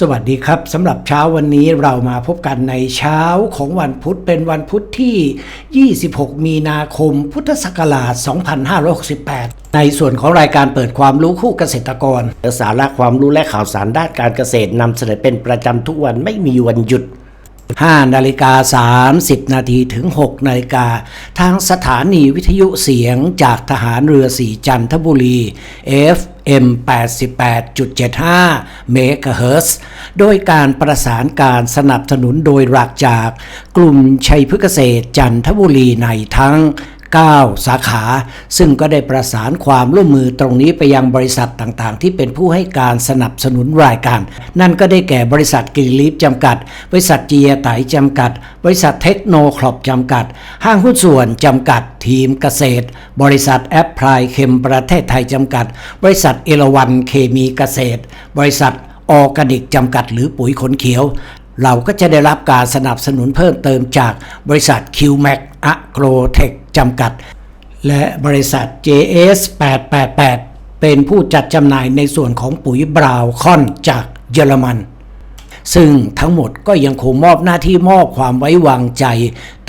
สวัสดีครับสำหรับเช้าวันนี้เรามาพบกันในเช้าของวันพุธเป็นวันพุธที่ 26 มีนาคม พุทธศักราช 2568 ในส่วนของรายการเปิดความรู้คู่เกษตรกรสาระความรู้และข่าวสารด้านการเกษตรนำเสนอเป็นประจำทุกวันไม่มีวันหยุด 5นาฬิกา 30 นาทีถึง 6นาฬิกา ทางสถานีวิทยุเสียงจากทหารเรือสีจันทบุรี FM 88.75เมกะเฮิรตซ์โดยการประสานการสนับสนุนโดยหลักจากกลุ่มชัยพฤกษเกษตรจันทบุรีในทั้ง 9 สาขา ซึ่งก็ได้ประสานความร่วมมือตรงนี้ไปยังบริษัทต่างๆ ที่เป็นผู้ให้การสนับสนุนรายการ นั่นก็ได้แก่บริษัทกรีลีฟจำกัด บริษัทเจียไตจำกัด บริษัทเทคโนครอปจำกัด ห้างหุ้นส่วนจำกัด ทีมเกษตร บริษัทแอปพลายเคมประเทศไทยจำกัด บริษัทเอราวันเคมีเกษตร บริษัทออร์แกนิกจำกัดหรือปุ๋ยขนเขียว เราก็จะได้รับการสนับสนุนเพิ่มเติมจากบริษัท QMAC Agrotech จำกัด และบริษัท JS 888เป็นผู้จัดจำหน่ายในส่วนของปุ๋ยบราวคอนจากเยอรมัน ซึ่งทั้งหมดก็ยังคงมอบหน้าที่มอบความไว้วางใจ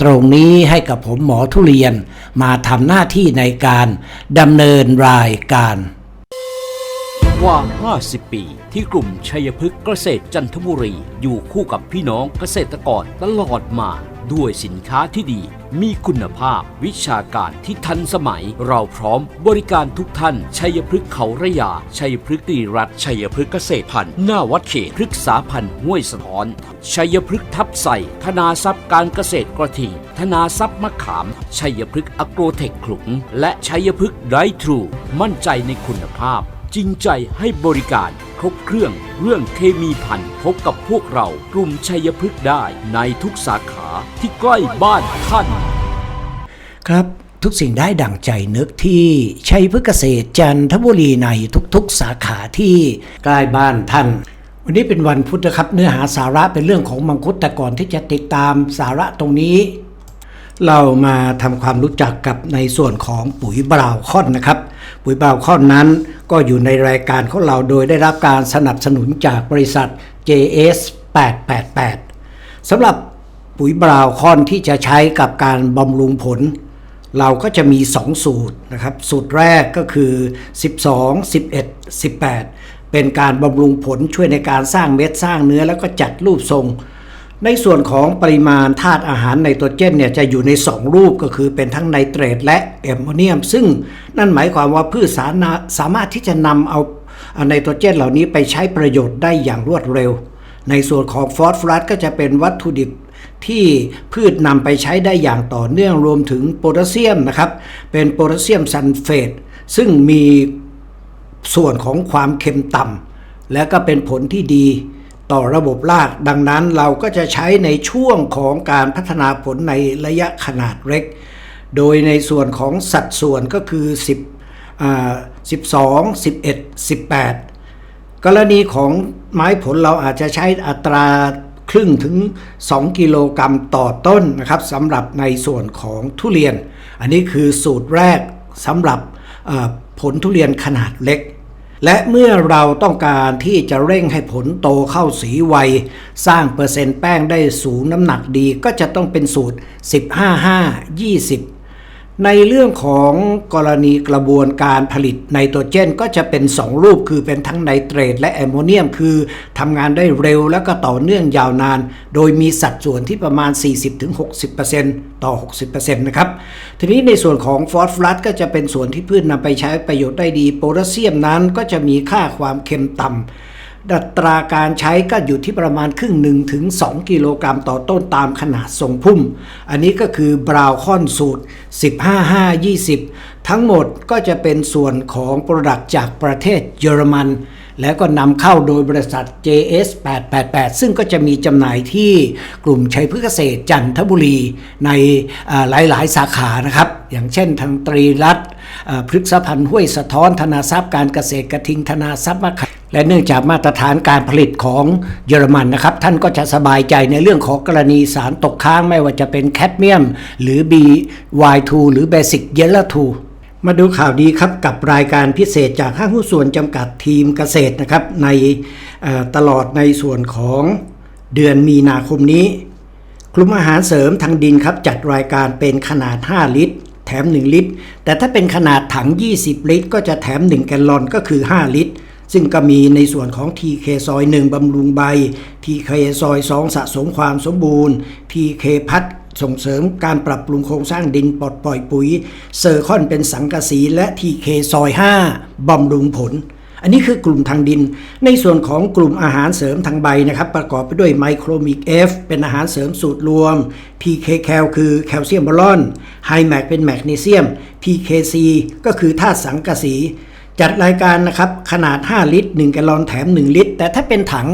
ตรงนี้ให้กับผมหมอทุเรียนมาทำหน้าที่ในการดำเนินรายการกว่า 50 ปี ที่กลุ่มชัยพฤกษ์เกษตรจันทบุรี อยู่คู่กับพี่น้องเกษตรกรตลอดมาด้วยสินค้าที่ดี มีคุณภาพ วิชาการที่ทันสมัย เราพร้อมบริการทุกท่าน ชัยพฤกษ์เขาระยา ชัยพฤกษ์ตีรัตชัยพฤกษ์เกษตรพันธุ์หน้าวัดเขตพฤกษาพันธุ์ห้วยสะท้อน ชัยพฤกษ์ทับใส่ธนาทรัพย์การเกษตรกระทิงธนาทรัพย์มะขาม ชัยพฤกษ์อโกรเทคขลุง และชัยพฤกษ์ไดทรู มั่นใจในคุณภาพ จริงใจให้บริการ ครบเครื่อง เรื่องเคมีพันพบกับพวกเรากลุ่มชัยพฤกษ์ได้ในทุกสาขาที่ใกล้บ้านท่าน ครับ ทุกสิ่งได้ดั่งใจนึกที่ชัยพฤกษ์เกษตรจันทบุรีในทุกๆ สาขาที่ใกล้บ้านท่าน วันนี้เป็นวันพุธนะครับ เนื้อหาสาระเป็นเรื่องของมังคุดแต่ก่อนที่จะติดตามสาระตรงนี้ เรามาทำความรู้จักกับในส่วนของปุ๋ยบราวคอนนะครับ ปุ๋ยบราวคอนนั้นก็อยู่ในรายการของเราโดยได้รับการสนับสนุนจากบริษัท JS 888สำหรับปุ๋ยบราวคอนที่จะใช้กับการบำรุงผล เราก็จะมี 2 สูตรนะครับ สูตรแรกก็คือ 12 11 18 เป็นการบำรุงผลช่วยในการสร้างเม็ดสร้างเนื้อแล้วก็จัดรูปทรง ในส่วนของปริมาณธาตุอาหารไนโตรเจนเนี่ยจะอยู่ใน 2 รูปก็คือเป็นทั้งไนเตรตและแอมโมเนียม ซึ่งนั่นหมายความว่าพืชสาาสามารถที่จะนำเอาไนโตรเจนเหล่านี้ไปใช้ประโยชน์ได้อย่างรวดเร็ว ในส่วนของฟอสฟอรัสก็จะเป็นวัตถุดิบที่พืชนำไปใช้ได้อย่างต่อเนื่องรวมถึงโพแทสเซียมนะครับ เป็นโพแทสเซียมซัลเฟตซึ่งมีส่วนของความเค็มต่ำและก็เป็นผลที่ดี ต่อระบบรากดังนั้นเราก็จะใช้ในช่วงของการพัฒนาผลในระยะขนาดเล็ก โดยในส่วนของสัดส่วนก็คือ 10อ่า12 11 18 กรณีของไม้ผลเราอาจจะใช้อัตราครึ่งถึง 2 กิโลกรัมต่อต้นนะครับสำหรับในส่วนของทุเรียน อันนี้คือสูตรแรกสำหรับผลทุเรียนขนาดเล็ก และเมื่อเราต้องการที่จะเร่งให้ผลโตเข้าสีไว สร้างเปอร์เซ็นต์แป้งได้สูงน้ำหนักดีก็จะต้องเป็นสูตร 15 5 20 ในเรื่องของกรณีกระบวนการผลิตไนโตรเจนก็จะเป็น 2 รูปคือเป็นทั้งไนเตรตและแอมโมเนียม คือทำงานได้เร็วแล้วก็ต่อเนื่องยาวนาน โดยมีสัดส่วนที่ประมาณ 40-60%ต่อ 60%นะครับ ทีนี้ในส่วนของฟอสฟรัสก็จะเป็นส่วนที่พืชนำไปใช้ประโยชน์ได้ดี โพแทสเซียมนั้นก็จะมีค่าความเค็มต่ำ ดัตราการใช้ก็อยู่ที่ประมาณครึ่งหนึ่งถึง 2 กิโลกรัมต่อต้นตามขนาดทรงพุ่ม อันนี้ก็คือบราวคอนสูตร 15 5 20 ทั้งหมดก็จะเป็นส่วนของโปรดักต์จากประเทศเยอรมัน แล้วก็นำเข้าโดยบริษัท JS 888 ซึ่งก็จะมีจำหน่ายที่กลุ่มชัยพฤกษเกษตรจันทบุรีในหลายๆ สาขานะครับ อย่างเช่นทางตรีรัตนพฤกษพันธ์ห้วยสะท้อนธนาทรัพย์การเกษตรกระทิงธนาทรัพย์มะขาม และเนื่องจากมาตรฐานการผลิตของเยอรมันนะครับ ท่านก็จะสบายใจในเรื่องของกรณีสารตกค้างไม่ว่าจะเป็นแคดเมียม หรือ BY2 หรือ Basic Yellow 2มาดูข่าวดีครับกับรายการพิเศษจากห้างหุ้นส่วนจำกัดทีมเกษตรนะครับในตลอดในส่วนของเดือนมีนาคมนี้ กลุ่มอาหารเสริมทางดินครับจัดรายการเป็นขนาด 5 ลิตร แถม 1 ลิตร แต่ถ้าเป็นขนาดถัง 20 ลิตร ก็จะแถม 1 แกลลอนก็คือ 5 ลิตร ซึ่งก็มีในส่วนของ TK ซอย1บำรุงใบ TK ซอย 2 สะสมความสมบูรณ์ TK พัดส่งเสริมการปรับปรุงโครงสร้างดินปลดปล่อยปุ๋ย เซอร์คอนเป็นสังกะสีและ TK ซอย 5บำรุงผล อันนี้คือกลุ่มทางดิน ในส่วนของกลุ่มอาหารเสริมทางใบนะครับ ประกอบไปด้วยไมโครมิก F เป็นอาหารเสริมสูตรรวม PK แคลคือแคลเซียมบอลอนไฮแมกเป็นแมกนีเซียม PKC ก็คือธาตุสังกะสี จัดรายการนะครับขนาด 5 ลิตร 1 แกลลอนแถม 1 ลิตร แต่ถ้าเป็นถัง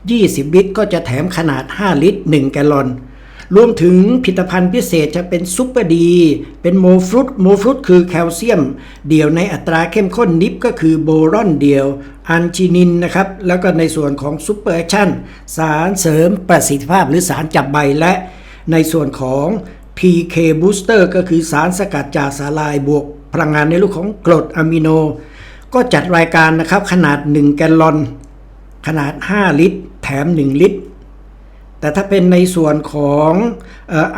20 ลิตร ก็จะแถมขนาด 5 ลิตร 1 แกลลอน รวมถึงผลิตภัณฑ์พิเศษจะเป็นซุปเปอร์ดี เป็นโมฟรุตโมฟรุตคือแคลเซียม เดี่ยวในอัตราเข้มข้นนิปก็คือโบรอนเดียวอันจินินนะครับ แล้วก็ในส่วนของซุปเปอร์แอคชั่น สารเสริมประสิทธิภาพหรือสารจับใบและในส่วนของ PK Booster ก็คือสารสกัดจากสาลายบวกพลังงานในรูปของกรดอะมิโน ก็จัดรายการนะครับขนาด 1 แกลลอน ขนาด 5 ลิตร แถม 1 ลิตร แต่ถ้าเป็นในส่วนของ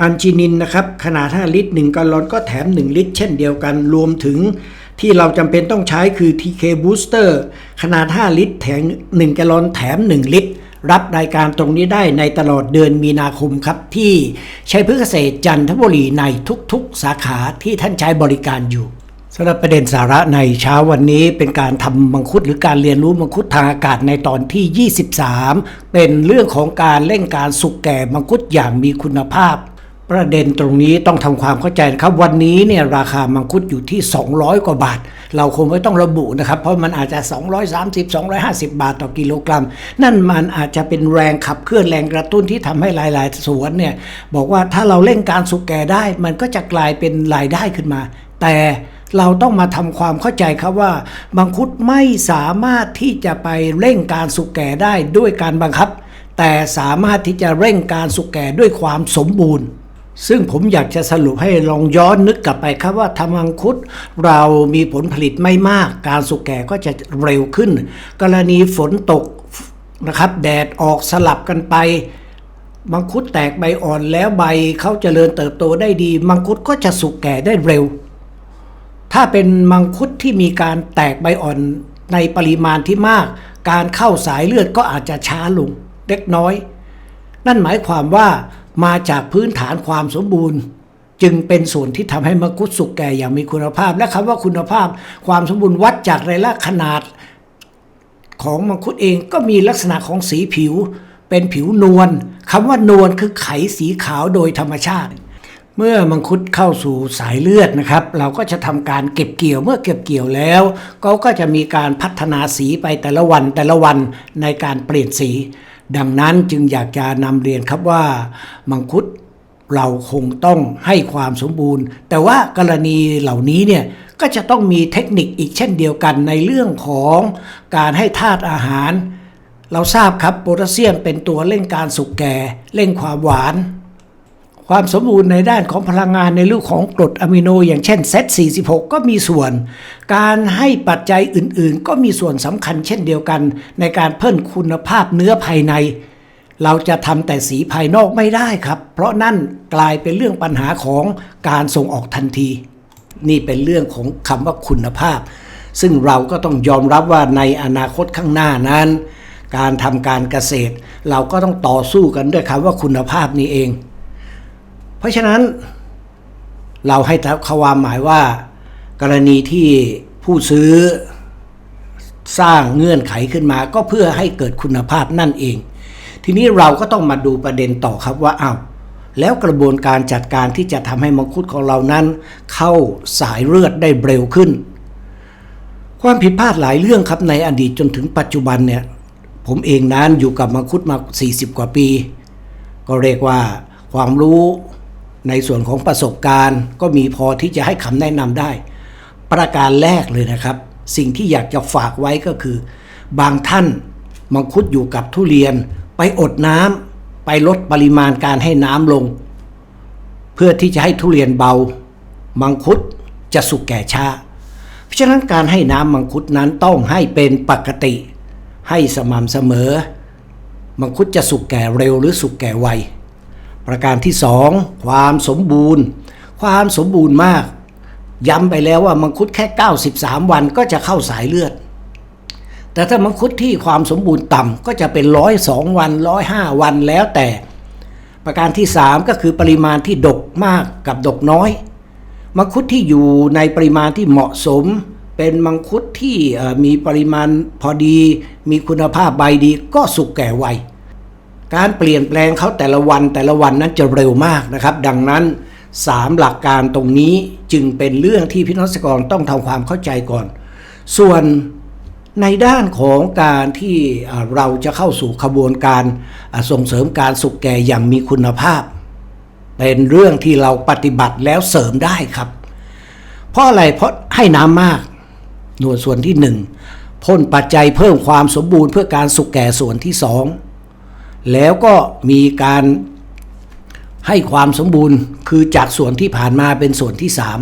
อันจินินนะครับขนาด 5 ลิตร 1 แกลลอนก็แถม 1 ลิตร เช่นเดียวกันรวมถึงที่เราจำเป็นต้องใช้คือ TK Booster ขนาด 5 ลิตร แถม 1 แกลลอนแถม 1 ลิตร รับรายการตรงนี้ได้ในตลอดเดือนมีนาคมครับ ที่ใช้พืชเกษตรจันทบุรีในทุกๆ สาขาที่ท่านใช้บริการอยู่ สำหรับประเด็นสาระในเช้าวันนี้เป็นการทำมังคุดหรือการเรียนรู้มังคุดทางอากาศในตอนที่ 23 เป็นเรื่องของการเร่งการสุกแก่มังคุดอย่างมีคุณภาพ ประเด็นตรงนี้ต้องทำความเข้าใจนะครับ วันนี้เนี่ยราคามังคุดอยู่ที่ 200 กว่าบาท เราคงไม่ต้องระบุนะครับ เพราะมันอาจจะ 230 250 บาทต่อกิโลกรัม นั่นมันอาจจะเป็นแรงขับเคลื่อนแรงกระตุ้นที่ทำให้หลาย ๆ สวนเนี่ยบอกว่าถ้าเราเร่งการสุกแก่ได้ มันก็จะกลายเป็นรายได้ขึ้นมา แต่ เราต้องมาทำความเข้าใจครับว่ามังคุดไม่สามารถที่จะไปเร่งการสุกแก่ได้ด้วยการบังคับ แต่สามารถที่จะเร่งการสุกแก่ด้วยความสมบูรณ์ซึ่งผมอยากจะสรุปให้ลองย้อนนึกกลับไปครับว่าทำมังคุดเรามีผลผลิตไม่มาก การสุกแก่ก็จะเร็วขึ้น กรณีฝนตกนะครับ แดดออกสลับกันไป มังคุดแตกใบอ่อนแล้วใบเขาเจริญเติบโตได้ดี มังคุดก็จะสุกแก่ได้เร็ว ถ้าเป็นมังคุดที่มีการแตกใบอ่อนในปริมาณที่มาก การเข้าสายเลือดก็อาจจะช้าลงเล็กน้อย นั่นหมายความว่ามาจากพื้นฐานความสมบูรณ์ จึงเป็นส่วนที่ทำให้มังคุดสุกแก่อย่างมีคุณภาพ และคำว่าคุณภาพ ความสมบูรณ์วัดจากรายะขนาด ของมังคุดเองก็มีลักษณะของสีผิว เป็นผิวนวลคำว่านวลคือไขสีขาวโดยธรรมชาติ เมื่อมังคุดเข้าสู่สายเลือดนะครับ เราก็จะทำการเก็บเกี่ยวเมื่อเก็บเกี่ยวแล้วก็ก็จะมีการพัฒนาสีไปแต่ละวันแต่ละวันในการเปลี่ยนสี ดังนั้นจึงอยากจะนำเรียนครับว่า มังคุดเราคงต้องให้ความสมบูรณ์ แต่ว่ากรณีเหล่านี้เนี่ยก็จะต้องมีเทคนิคอีกเช่นเดียวกันในเรื่องของการให้ธาตุอาหาร เราทราบครับโพแทสเซียมเป็นตัวเร่งการสุกแก่เร่งความหวาน ความสมบูรณ์ในด้านของพลังงานในรูปของกรดอะมิโน อย่างเช่นเซต46 ก็มีส่วน การให้ปัจจัยอื่นๆ ก็มีส่วนสำคัญเช่นเดียวกัน ในการเพิ่มคุณภาพเนื้อภายใน เราจะทำแต่สีภายนอกไม่ได้ครับ เพราะนั่นกลายเป็นเรื่องปัญหาของการส่งออกทันที นี่เป็นเรื่องของคำว่าคุณภาพ ซึ่งเราก็ต้องยอมรับว่าในอนาคตข้างหน้านั้น การทำการเกษตร เราก็ต้องต่อสู้กันด้วยคำว่าคุณภาพนี้เอง ราะฉะนั้น เราให้ความหมายว่า กรณีที่ผู้ซื้อสร้างเงื่อนไขขึ้นมา ก็เพื่อให้เกิดคุณภาพนั่นเอง ทีนี้เราก็ต้องมาดูประเด็นต่อครับว่าอ้าวแล้วกระบวนการจัดการที่จะทำให้มังคุดของเรานั้น เข้าสายเลือดได้เร็วขึ้น ความผิดพลาดหลายเรื่องครับในอดีตจนถึงปัจจุบันเนี่ย ผมเองนั้นอยู่กับมังคุดมา 40 กว่าปี ก็เรียกว่าความรู้ ในส่วนของประสบการณ์ ก็มีพอที่จะให้คำแนะนำได้ ประการแรกเลยนะครับ สิ่งที่อยากจะฝากไว้ก็คือ บางท่านมังคุดอยู่กับทุเรียน ไปอดน้ำไปลดปริมาณการให้น้ำลง เพื่อที่จะให้ทุเรียนเบา มังคุดจะสุกแก่ช้า เพราะฉะนั้นการให้น้ำมังคุดนั้นต้องให้เป็นปกติ ให้สม่ำเสมอ มังคุดจะสุกแก่เร็วหรือสุกแก่ไว ประการที่สองความสมบูรณ์ ความสมบูรณ์มาก ย้ำไปแล้วว่ามังคุดแค่ 93 วันก็จะเข้าสายเลือด แต่ถ้ามังคุดที่ความสมบูรณ์ต่ำก็จะเป็นร้อยสองวันร้อยห้าวันแล้วแต่ ประการที่ 3 ก็คือปริมาณที่ดกมากกับดกน้อย มังคุดที่อยู่ในปริมาณที่เหมาะสม เป็นมังคุดที่มีปริมาณพอดี มีคุณภาพใบดีก็สุกแก่ไว การเปลี่ยนแปลงเขาแต่ละวันแต่ละวันนั้นจะเร็วมากนะครับ ดังนั้น 3 หลักการตรงนี้จึงเป็นเรื่องที่พี่น้องเกษตรกรต้องทำความเข้าใจก่อน ส่วนในด้านของการที่เราจะเข้าสู่ขบวนการส่งเสริมการสุกแก่อย่างมีคุณภาพ เป็นเรื่องที่เราปฏิบัติแล้วเสริมได้ครับ เพราะอะไรเพราะให้น้ำมาก หน่วยส่วนที่หนึ่งพ่นปัจจัยเพิ่มความสมบูรณ์เพื่อการสุกแก่ส่วนที่สอง แล้วก็มีการให้ความสมบูรณ์คือจากส่วนที่ผ่านมาเป็นส่วนที่สาม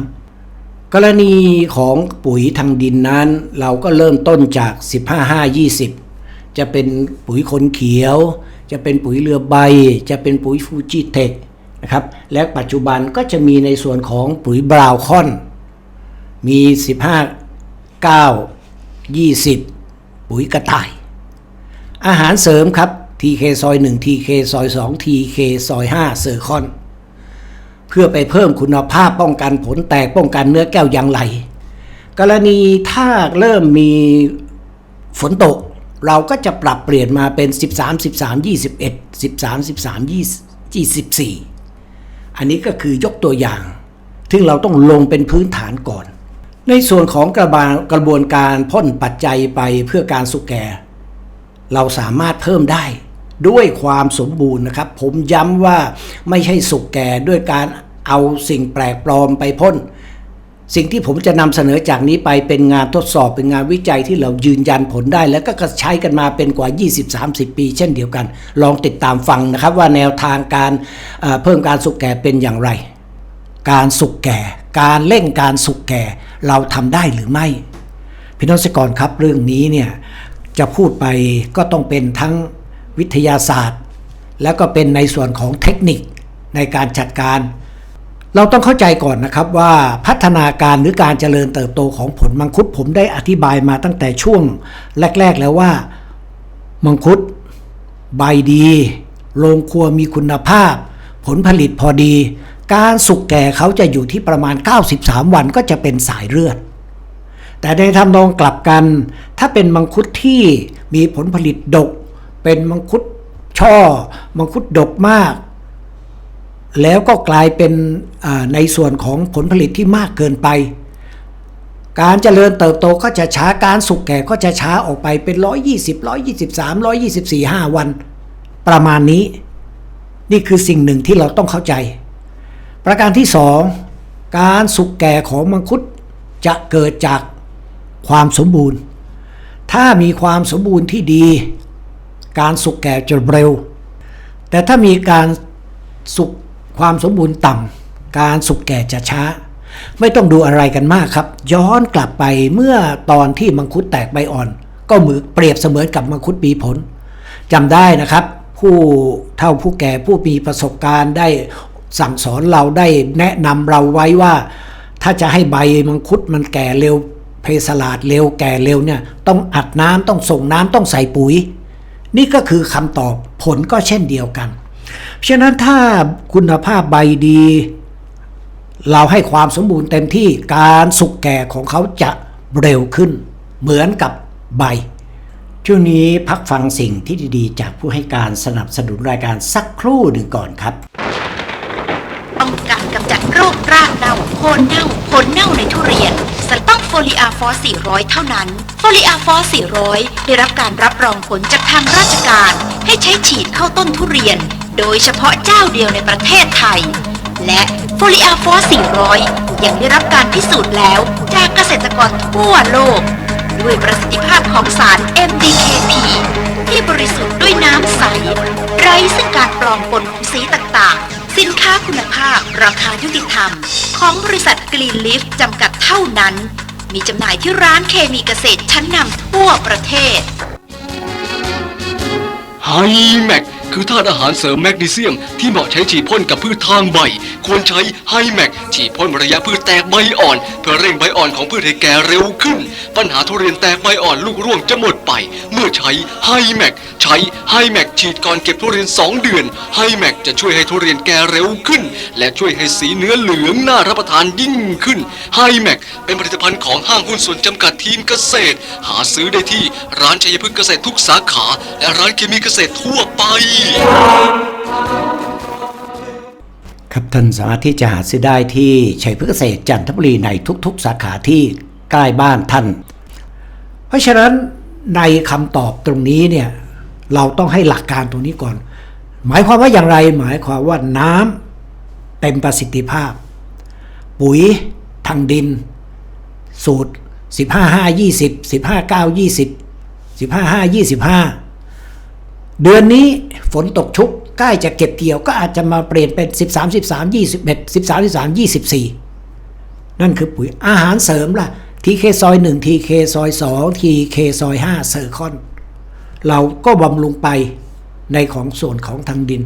กรณีของปุ๋ยทางดินนั้น เราก็เริ่มต้นจาก 15 5 20 จะเป็นปุ๋ยคนเขียว จะเป็นปุ๋ยเรือใบ จะเป็นปุ๋ยฟูจิเทคนะครับและปัจจุบันก็จะมีในส่วนของปุ๋ยบราวคอน มี 15 9 20 ปุ๋ยกระต่าย อาหารเสริมครับ TK ซอย1 TK ซอย2 TK ซอย5เซอร์คอน เพื่อไปเพิ่มคุณภาพป้องกันผลแตกป้องกันเนื้อแก้วยางไหล กรณีถ้าเริ่มมีฝนตก เราก็จะปรับเปลี่ยนมาเป็น 13 13 21 13 13 24 อันนี้ก็คือยกตัวอย่าง ซึ่งเราต้องลงเป็นพื้นฐานก่อน ในส่วนของกระบากระบวนการพ่นปัจจัยไปเพื่อการสุกแก่ เราสามารถเพิ่มได้ ด้วยความสมบูรณ์นะครับ ผมย้ำว่าไม่ใช่สุกแก่ด้วยการเอาสิ่งแปลกปลอมไปพ่นสิ่งที่ผมจะนำเสนอจากนี้ไปเป็นงานทดสอบเป็นงานวิจัยที่เรายืนยันผลได้ แล้วก็ใช้กันมาเป็นกว่า 20-30 ปี เช่นเดียวกัน ลองติดตามฟังนะครับว่าแนวทางการเอ่อเพิ่มการสุกแก่เป็นอย่างไร การสุกแก่ การเร่งการสุกแก่ เราทำได้หรือไม่ พี่น้องเกษตรกรครับเรื่องนี้เนี่ยจะพูดไปก็ต้องเป็นทั้ง วิทยาศาสตร์ แล้วก็เป็นในส่วนของเทคนิคในการจัดการ เราต้องเข้าใจก่อนนะครับว่าพัฒนาการหรือการเจริญเติบโตของผลมังคุดผมได้อธิบายมาตั้งแต่ช่วงแรก ๆ แล้วว่า มังคุดใบดีโรงครัวมีคุณภาพ ผลผลิตพอดี การสุกแก่เขาจะอยู่ที่ประมาณ 93 วันก็จะเป็นสายเลือด แต่ในทำนองกลับกัน ถ้าเป็นมังคุดที่มีผลผลิตดก เป็นมังคุดช่อ มังคุดดกมาก แล้วก็กลายเป็นในส่วนของผลผลิตที่มากเกินไป การเจริญเติบโตก็จะช้าการสุกแก่ก็จะช้าออกไปเป็น 120 123 124 5 วัน ประมาณนี้ นี่คือสิ่งหนึ่งที่เราต้องเข้าใจ ประการที่สองการสุกแก่ของมังคุดจะเกิดจากความสมบูรณ์ ถ้ามีความสมบูรณ์ที่ดี การสุกแก่จะเร็ว แต่ถ้ามีการสุกความสมบูรณ์ต่ำการสุกแก่จะช้า ไม่ต้องดูอะไรกันมากครับ ย้อนกลับไปเมื่อตอนที่มังคุดแตกใบอ่อน ก็เหมือนเปรียบเสมือนกับมังคุดปีผลจำได้นะครับ ผู้เท่าผู้แก่ผู้มีประสบการณ์ได้สั่งสอนเราได้แนะนำเราไว้ว่า ถ้าจะให้ใบมังคุดมันแก่เร็วเพสลาดเร็วแก่เร็วเนี่ยต้องอัดน้ำต้องส่งน้ำต้องใส่ปุ๋ย นี่ก็คือคำตอบผลก็เช่นเดียวกันเพราะฉะนั้นถ้าคุณภาพใบดี เราให้ความสมบูรณ์เต็มที่การสุกแก่ของเขาจะเร็วขึ้น เหมือนกับใบ ช่วงนี้พักฟังสิ่งที่ดีๆ จากผู้ให้การสนับสนุนรายการสักครู่หนึ่งก่อนครับป้องกันกำจัดโรครากเน่าโคนเน่าผลเน่าในทุเรียน ฟลิอาฟอส400 เท่านั้น โฟลิอาฟอส400 ได้รับการรับรองผลจากทางราชการ ให้ใช้ฉีดเข้าต้นทุเรียน โดยเฉพาะเจ้าเดียวในประเทศไทย และโฟลิอาฟอส400 ยังได้รับการพิสูจน์แล้วจากเกษตรกรทั่วโลก ด้วยประสิทธิภาพของสาร MDKP ที่บริสุทธิ์ด้วยน้ำใส ไร้ซึ่งการปลอมปนของสีต่างๆ สินค้าคุณภาพราคายุติธรรม ของบริษัทกรีนลิฟจำกัดเท่านั้น มีจำหน่ายที่ร้านเคมีเกษตรชั้นนำทั่วประเทศ ไฮแม็ก คือธาตุอาหารเสริมแมกนีเซียม ที่เหมาะใช้ฉีดพ่นกับพืชทางใบ ควรใช้ไฮแมกฉีดพ่นระยะพืชแตกใบอ่อน เพื่อเร่งใบอ่อนของพืชให้แก่เร็วขึ้น ปัญหาทุเรียนแตกใบอ่อนลูกร่วงจะหมดไป เมื่อใช้ไฮแมกใช้ไฮแมกฉีดก่อนเก็บทุเรียน 2 เดือนไฮแมกจะช่วยให้ทุเรียนแก่เร็วขึ้น และช่วยให้สีเนื้อเหลืองน่ารับประทานยิ่งขึ้นไฮแมกเป็นผลิตภัณฑ์ของห้างหุ้นส่วนจำกัดทีมเกษตร หาซื้อได้ที่ร้านชัยพฤกษ์เกษตรทุกสาขา และร้านเคมีเกษตรทั่วไปครับท่านสามารถที่จะหาซื้อได้ที่ชัยพฤกษเกษตรจันทบุรีในทุกๆ สาขาที่ใกล้บ้านท่าน เพราะฉะนั้นในคำตอบตรงนี้เนี่ยเราต้องให้หลักการตรงนี้ก่อน หมายความว่าอย่างไรหมายความว่าน้ำเต็มประสิทธิภาพ ปุ๋ยทางดิน สูตร 15 5 20 15 9 20 15 5 25 เดือนนี้ฝนตกชุกใกล้จะเก็บเกี่ยวก็อาจจะมาเปลี่ยนเป็น 13 13 21 13 13 24 นั่นคือปุ๋ยอาหารเสริมล่ะ TK ซอย1 TK ซอย2 TK ซอย5เซอร์คอน เราก็บำรุงไปในของส่วนของทางดิน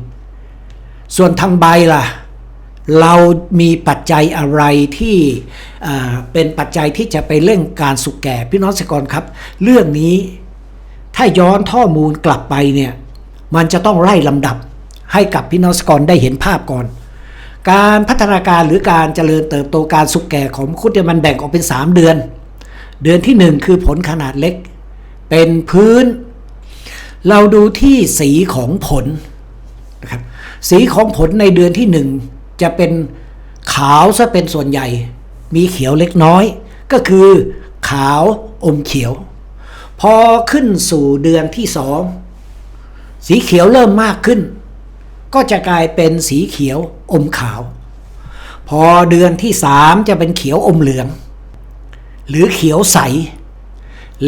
ส่วนทางใบล่ะ เรามีปัจจัยอะไรที่เป็นปัจจัยที่จะไปเร่งการสุกแก่พี่น้องเกษตรกรครับ เรื่องนี้ ถ้าย้อนข้อมูลกลับไปเนี่ย มันจะต้องไล่ลำดับให้กับพี่น้องเกรกรได้เห็นภาพก่อน การพัฒนาการหรือการเจริญเติบโตการสุกแก่ของมังคุดเนี่ยมันแบ่งออกเป็น 3 เดือน เดือนที่ 1 คือผลขนาดเล็ก เป็นพื้น เราดูที่สีของผลนะครับสีของผลในเดือนที่ 1 จะเป็นขาวซะเป็นส่วนใหญ่ มีเขียวเล็กน้อย ก็คือขาวอมเขียว พอขึ้นสู่เดือนที่สองสีเขียวเริ่มมากขึ้น ก็จะกลายเป็นสีเขียวอมขาว พอเดือนที่สามจะเป็นเขียวอมเหลือง หรือเขียวใส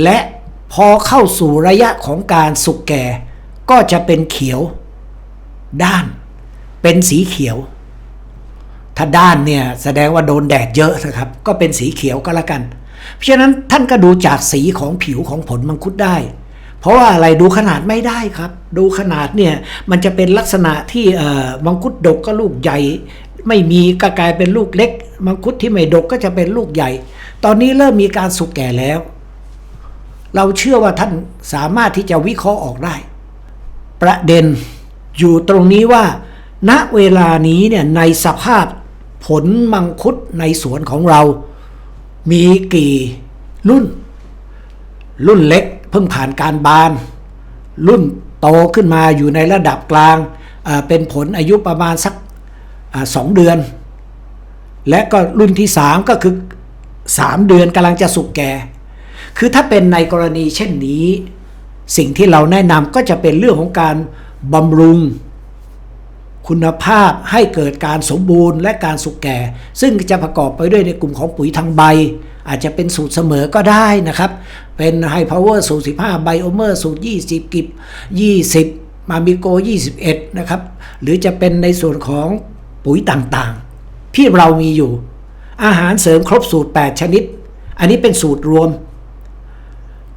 และพอเข้าสู่ระยะของการสุกแก่ ก็จะเป็นเขียว ด้าน เป็นสีเขียว ถ้าด้านเนี่ยแสดงว่าโดนแดดเยอะนะครับ ก็เป็นสีเขียวก็แล้วกัน เพราะฉะนั้นท่านก็ดูจากสีของผิวของผลมังคุดได้ เพราะว่าอะไรดูขนาดไม่ได้ครับ ดูขนาดเนี่ยมันจะเป็นลักษณะที่เอ่อมังคุดดกก็ลูกใหญ่ ไม่มีก็กลายเป็นลูกเล็ก มังคุดที่ไม่ดกก็จะเป็นลูกใหญ่ ตอนนี้เริ่มมีการสุกแก่แล้ว เราเชื่อว่าท่านสามารถที่จะวิเคราะห์ออกได้ ประเด็นอยู่ตรงนี้ว่า ณเวลานี้เนี่ยในสภาพผลมังคุดในสวนของเรา มีกี่รุ่น รุ่นเล็กเพิ่งผ่านการบาน รุ่นโตขึ้นมาอยู่ในระดับกลาง เป็นผลอายุประมาณสักสองเดือน และก็รุ่นที่สามก็คือสามเดือนกำลังจะสุกแก่ คือถ้าเป็นในกรณีเช่นนี้ สิ่งที่เราแนะนำก็จะเป็นเรื่องของการบำรุง คุณภาพให้เกิดการสมบูรณ์และการสุกแก่ ซึ่งจะประกอบไปด้วยในกลุ่มของปุ๋ยทางใบ อาจจะเป็นสูตรเสมอก็ได้นะครับ เป็นไฮพาวเวอร์สูตร 15 ไบโอเมอร์สูตร 20 กิบ 20 มามิโก 21 นะครับ หรือจะเป็นในส่วนของปุ๋ยต่างๆ ที่เรามีอยู่ อาหารเสริมครบสูตร 8 ชนิด อันนี้เป็นสูตรรวม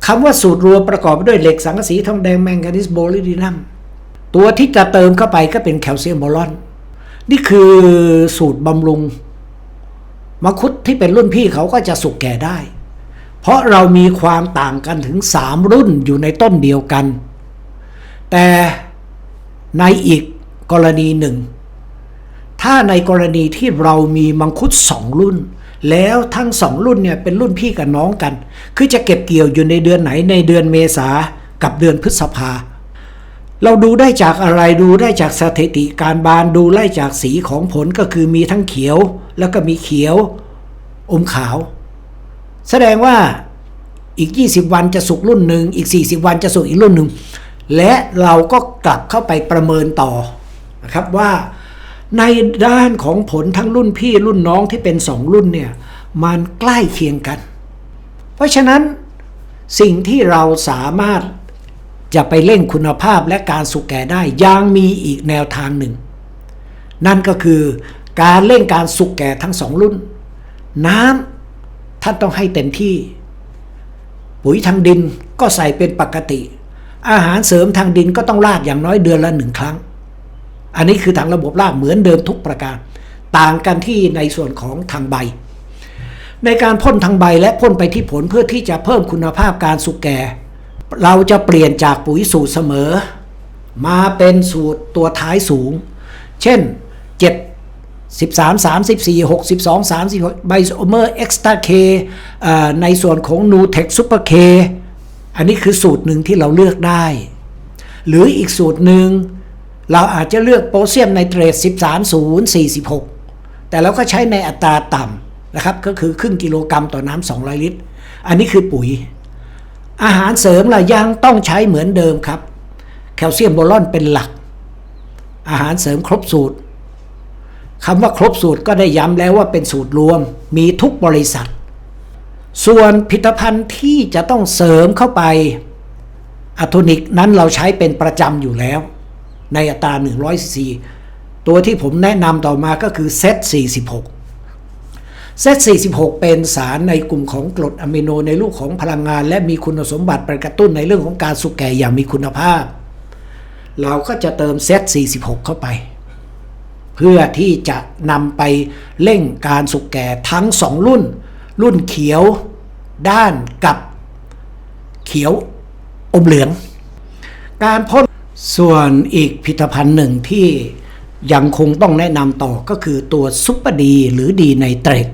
คำว่าสูตรรวมประกอบไปด้วยเหล็กสังกะสีทองแดงแมงกานีสโบลิดินัม ตัวที่จะเติมเข้าไปก็เป็นแคลเซียมบอลอน นี่คือสูตรบำรุง มังคุดที่เป็นรุ่นพี่เขาก็จะสุกแก่ได้ เพราะเรามีความต่างกันถึง 3 รุ่นอยู่ในต้นเดียวกัน แต่ในอีกกรณีหนึ่ง ถ้าในกรณีที่เรามีมังคุดสองรุ่น แล้วทั้งสองรุ่นเนี่ยเป็นรุ่นพี่กับน้องกัน คือจะเก็บเกี่ยวอยู่ในเดือนไหนในเดือนเมษากับเดือนพฤษภา เราดูได้จากอะไรดูได้จากสถิติการบานดูไล่จากสีของผลก็คือมีทั้งเขียวแล้วก็มีเขียวอมขาว แสดงว่าอีก 20 วันจะสุกรุ่นหนึ่งอีก 40 วันจะสุกอีกรุ่นหนึ่งและเราก็กลับเข้าไปประเมินต่อนะครับว่าในด้านของผลทั้งรุ่นพี่รุ่นน้องที่เป็นสองรุ่นเนี่ยมันใกล้เคียงกัน เพราะฉะนั้นสิ่งที่เราสามารถ จะไปเร่งคุณภาพและการสุกแก่ได้ยังมีอีกแนวทางหนึ่ง นั่นก็คือการเร่งการสุกแก่ทั้งสองรุ่น น้ำท่านต้องให้เต็มที่ ปุ๋ยทางดินก็ใส่เป็นปกติ อาหารเสริมทางดินก็ต้องราดอย่างน้อยเดือนละหนึ่งครั้ง อันนี้คือทางระบบรากเหมือนเดิมทุกประการ ต่างกันที่ในส่วนของทางใบ ในการพ่นทางใบและพ่นไปที่ผลเพื่อที่จะเพิ่มคุณภาพการสุกแก่ เราจะเปลี่ยนจากปุ๋ยสูตรเสมอ มาเป็นสูตรตัวท้ายสูง เช่น 7 13 34 62 36ไบโอเมอร์เอ็กซ์ตาเคในส่วนของนูเทคซูเปอร์เคอันนี้คือสูตรหนึ่งที่เราเลือกได้ หรืออีกสูตรหนึ่ง เราอาจจะเลือกโพแทสเซียมไนเตรต13 0 46 แต่เราก็ใช้ในอัตราต่ำนะครับ ก็คือครึ่งกิโลกรัมต่อน้ำ200 ลิตร อันนี้คือปุ๋ย อาหารเสริมล่ะยังต้องใช้เหมือนเดิมครับ แคลเซียมโบรอนเป็นหลัก อาหารเสริมครบสูตรคำว่าครบสูตรก็ได้ย้ำแล้วว่าเป็นสูตรรวม มีทุกบริษัท ส่วนผลิตภัณฑ์ที่จะต้องเสริมเข้าไปอะโทนิกนั้นเราใช้เป็นประจำอยู่แล้ว ในอัตรา100ซีตัวที่ผมแนะนำต่อมาก็คือเซต46 เซต46 เป็นสารในกลุ่มของกรดอะมิโนในรูปของพลังงาน และมีคุณสมบัติไปกระตุ้นในเรื่องของการสุกแก่อย่างมีคุณภาพ เราก็จะเติมเซต46 เข้าไป เพื่อที่จะนำไปเร่งการสุกแก่ทั้งสองรุ่น รุ่นเขียวด้านกับเขียวอมเหลือง การพ่นส่วนอีกผลิตภัณฑ์หนึ่งที่ยังคงต้องแนะนำต่อก็คือตัวซุปเปอร์ดีหรือดีไนเตรต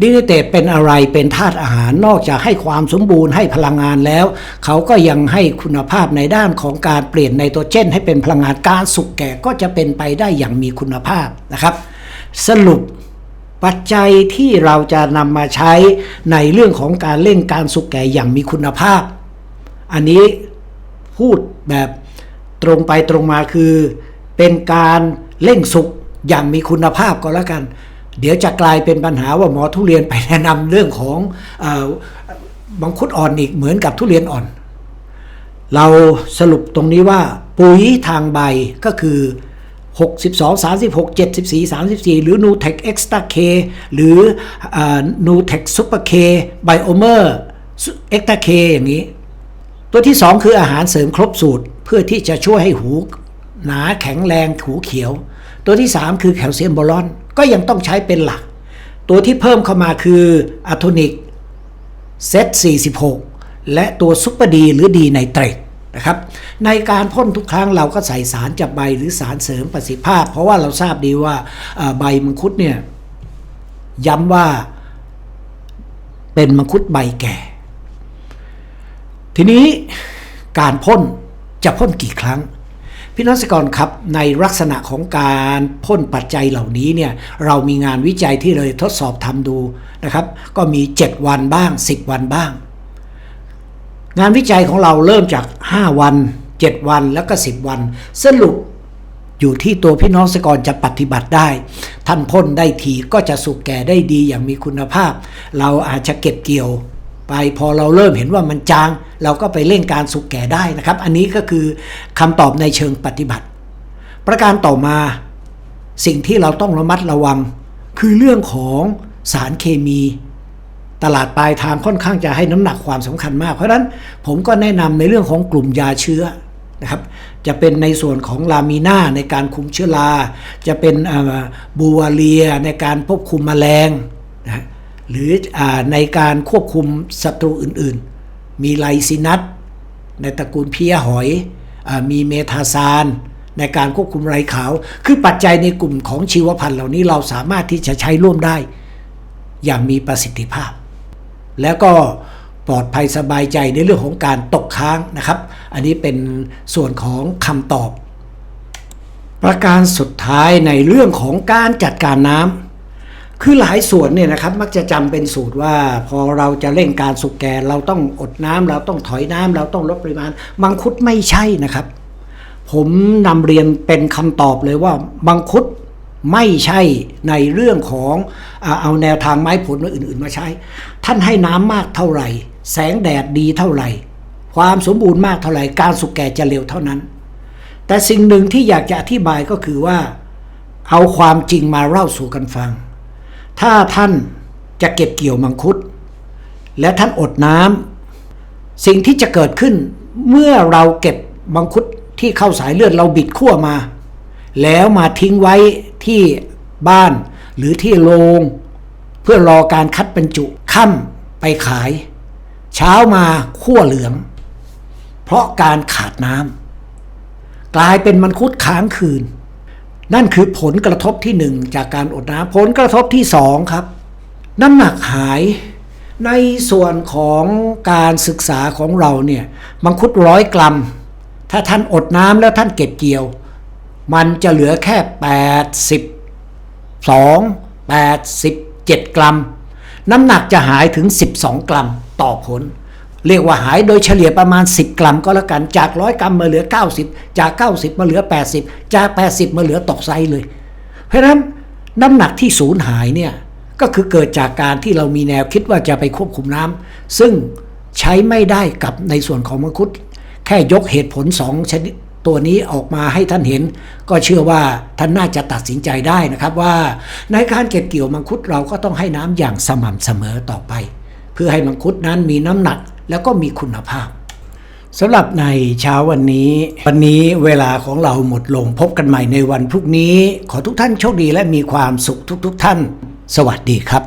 ดีไนเตตเป็นอะไรเป็นธาตุอาหารนอกจากให้ความสมบูรณ์ให้พลังงานแล้ว เขาก็ยังให้คุณภาพในด้านของการเปลี่ยนไนโตรเจน ให้เป็นพลังงานการสุกแก่ก็จะเป็นไปได้อย่างมีคุณภาพนะครับ สรุปปัจจัยที่เราจะนำมาใช้ในเรื่องของการเร่งการสุกแก่อย่างมีคุณภาพ อันนี้พูดแบบตรงไปตรงมาคือ เป็นการเร่งสุกอย่างมีคุณภาพก็แล้วกัน เดี๋ยวจะกลายเป็นปัญหาว่าหมอทุเรียนไปแนะนำเรื่องของอบังคุดอ่อนอีกเหมือนกับทุเรียนอ่อน เราสรุปตรงนี้ว่าปุ๋ยทางใบก็คือ 62 36 74 34 หรือ n u t e c Extra K หรือ n u t e c Super K Biomer Extra K อย่างนี้ ตัวที่ 2 คืออาหารเสริมครบสูตร เพื่อที่จะช่วยให้หูหนาแข็งแรงหูเขียว ตัวที่ 3 คือแคลเซียมโบรอน ก็ยังต้องใช้เป็นหลัก ตัวที่เพิ่มเข้ามาคืออะโทนิกเซต46 และตัวซุปเปอร์ดีหรือดีไนเตรตนะครับในการพ่นทุกครั้งเราก็ใส่สารจับใบหรือสารเสริมประสิทธิภาพ เพราะว่าเราทราบดีว่าใบมังคุดเนี่ยย้ำว่าเป็นมังคุดใบแก่ ทีนี้การพ่นจะพ่นกี่ครั้ง พี่น้องเกษตรกรครับในลักษณะของการพ่นปัจจัยเหล่านี้เนี่ยเรามีงานวิจัยที่เลยทดสอบทำดูนะครับ ก็มี 7 วันบ้าง 10 วันบ้าง งานวิจัยของเราเริ่มจาก 5 วัน 7 วันแล้วก็ 10 วัน สรุปอยู่ที่ตัวพี่น้องเกษตรกรจะปฏิบัติได้ ท่านพ่นได้ทีก็จะสุกแก่ได้ดีอย่างมีคุณภาพ เราอาจจะเก็บเกี่ยว ไปพอเราเริ่มเห็นว่ามันจาง เราก็ไปเร่งการสุกแก่ได้นะครับ อันนี้ก็คือคำตอบในเชิงปฏิบัติ ประการต่อมาสิ่งที่เราต้องระมัดระวัง คือเรื่องของสารเคมี ตลาดปลายทางค่อนข้างจะให้น้ำหนักความสำคัญมาก เพราะนั้นผมก็แนะนำในเรื่องของกลุ่มยาเชื้อนะครับจะเป็นในส่วนของลามีนาในการคุมเชื้อรา จะเป็นบูวเลียในการควบคุมแมลงนะ หรืออในการควบคุมศัตรูอื่นๆ มีไลซินัสในตระกูลเพียหอยอมีเมทาซาน ในการควบคุมไรขาว คือปัจจัยในกลุ่มของชีวพันธุ์เหล่านี้เราสามารถที่จะใช้ร่วมได้ อย่างมีประสิทธิภาพ แล้วก็ปลอดภัยสบายใจในเรื่องของการตกค้างนะครับ อันนี้เป็นส่วนของคำตอบ ประการสุดท้ายในเรื่องของการจัดการน้ำ คือหลายส่วนเนี่ยนะครับมักจะจำเป็นสูตรว่า พอเราจะเร่งการสุกแก่เราต้องอดน้ำเราต้องถอยน้ำเราต้องลดปริมาณ มังคุดไม่ใช่นะครับ ผมนำเรียนเป็นคำตอบเลยว่ามังคุดไม่ใช่ในเรื่องของอเอาแนวทางไม้ผลอื่น ๆ มาใช้ ท่านให้น้ำมากเท่าไหร่ แสงแดดดีเท่าไหร่ ความสมบูรณ์มากเท่าไหร่การสุกแก่จะเร็วเท่านั้น แต่สิ่งหนึ่งที่อยากจะอธิบายก็คือว่า เอาความจริงมาเล่าสู่กันฟัง ถ้าท่านจะเก็บเกี่ยวมังคุด และท่านอดน้ำสิ่งที่จะเกิดขึ้นเมื่อเราเก็บมังคุดที่เข้าสายเลือดเราบิดขั้วมา แล้วมาทิ้งไว้ที่บ้านหรือที่โรงเพื่อรอการคัดบรรจุค่ำไปขาย เช้ามาขั้วเหลือง เพราะการขาดน้ำกลายเป็นมังคุดค้างคืน นั่นคือผลกระทบที่หนึ่งจากการอดน้ำผลกระทบที่สองครับ น้ำหนักหายในส่วนของการศึกษาของเราเนี่ยมังคุดร้อยกรัม ถ้าท่านอดน้ำแล้วท่านเก็บเกี่ยว มันจะเหลือแค่ 82 87 กรัม น้ำหนักจะหายถึง 12 กรัมต่อผล เรียกว่าหายโดยเฉลี่ยประมาณ 10 กรัมก็แล้วกัน จาก100กรัมมาเหลือ 90 จาก 90 มาเหลือ 80 จาก 80 มาเหลือตกไซเลย เพราะฉะนั้นน้ำหนักที่สูญหายเนี่ยก็คือเกิดจากการที่เรามีแนวคิดว่าจะไปควบคุมน้ำซึ่งใช้ไม่ได้กับในส่วนของมังคุด แค่ยกเหตุผลสองชนิดตัวนี้ออกมาให้ท่านเห็น ก็เชื่อว่าท่านน่าจะตัดสินใจได้นะครับว่าในการเก็บเกี่ยวมังคุดเราก็ต้องให้น้ำอย่างสม่ำเสมอต่อไป เพื่อให้มังคุดนั้นมีน้ำหนัก แล้วก็มีคุณภาพสำหรับในเช้าวันนี้ วันนี้เวลาของเราหมดลงพบกันใหม่ในวันพรุ่งนี้ ขอทุกท่านโชคดีและมีความสุขทุกๆท่าน สวัสดีครับ